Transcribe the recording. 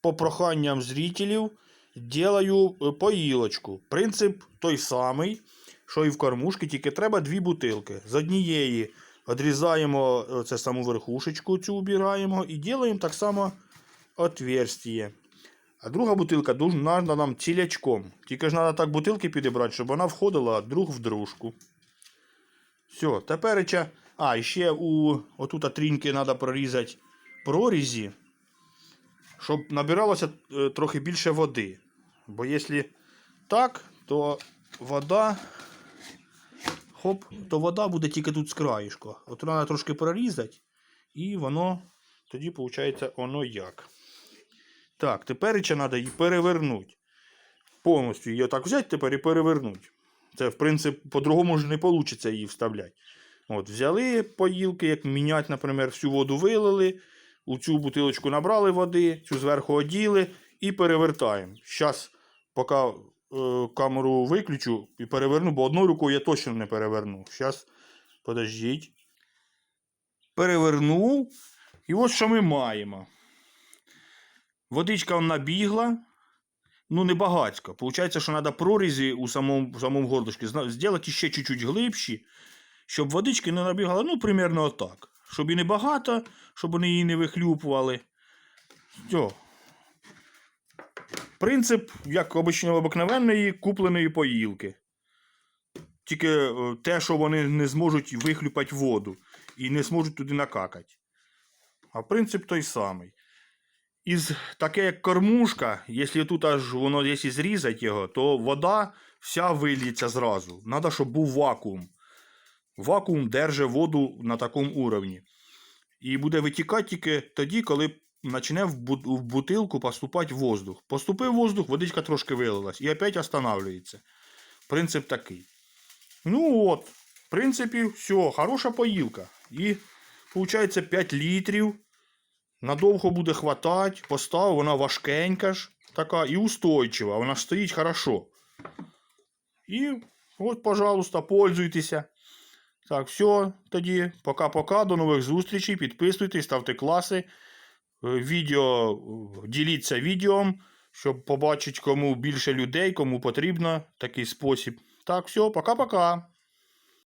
по проханням зрителів делаю е, поїлочку. Принцип той самий, що і в кормушці, тільки треба дві бутилки. З однієї відрізаємо е, це саму верхушечку, цю убираємо і робимо так само отверстие. А друга бутилка дуже нам цілячком. Тільки ж треба так бутилки підібрати, щоб вона входила друг в дружку. Все, тепер. А, ще у отут тріньки треба прорізати прорізі, щоб набиралося е, трохи більше води. Бо якщо так, то вода. Хоп, то вода буде тільки тут з краєшку. От треба трошки прорізати, і воно тоді виходить воно як. Так, тепер ще треба її перевернути. Повністю її отак взяти тепер і перевернути. Це, в принципі, по-другому ж не вийде її вставляти. От, взяли поїлки, як міняти, наприклад, всю воду вилили, у цю бутилочку набрали води, цю зверху оділи і перевертаємо. Зараз, поки е, камеру виключу і переверну, бо одною рукою я точно не переверну. Зараз, подождіть. Перевернув. І ось що ми маємо. Водичка набігла. Ну, не багацько. Получається, що треба прорізі у самому, самому горлышці зробити ще чуть-чуть глибші, щоб водички не набігало, ну, примерно отак. Щоб і не багато, щоб вони її не вихлюпували. Все. Принцип, як обичної обикновенної купленої поїлки. Тільки е, те, що вони не зможуть вихлюпати воду і не зможуть туди накакати. А принцип той самий. Із таке як кормушка, якщо тут аж воно якщо зрізати його, то вода вся вильється зразу. Надо, щоб був вакуум. Вакуум держить воду на такому уровні. І буде витікати тільки тоді, коли почне в бутилку поступати воздух. Поступив воздух, водичка трошки вилилась і опять останавливається. Принцип такий. Ну от, в принципі, все, хороша поїлка. І виходить 5 літрів. Надовго буде хватати, поставив, вона важкенька ж така і устойчива, вона стоїть хорошо. І от, пожалуйста, пользуйтеся. Так, все, тоді, пока-пока, до нових зустрічей. Підписуйтесь, ставте класи. Е, Відео, е, діліться відео, щоб побачити, кому більше людей, кому потрібно такий спосіб. Так, все, пока-пока.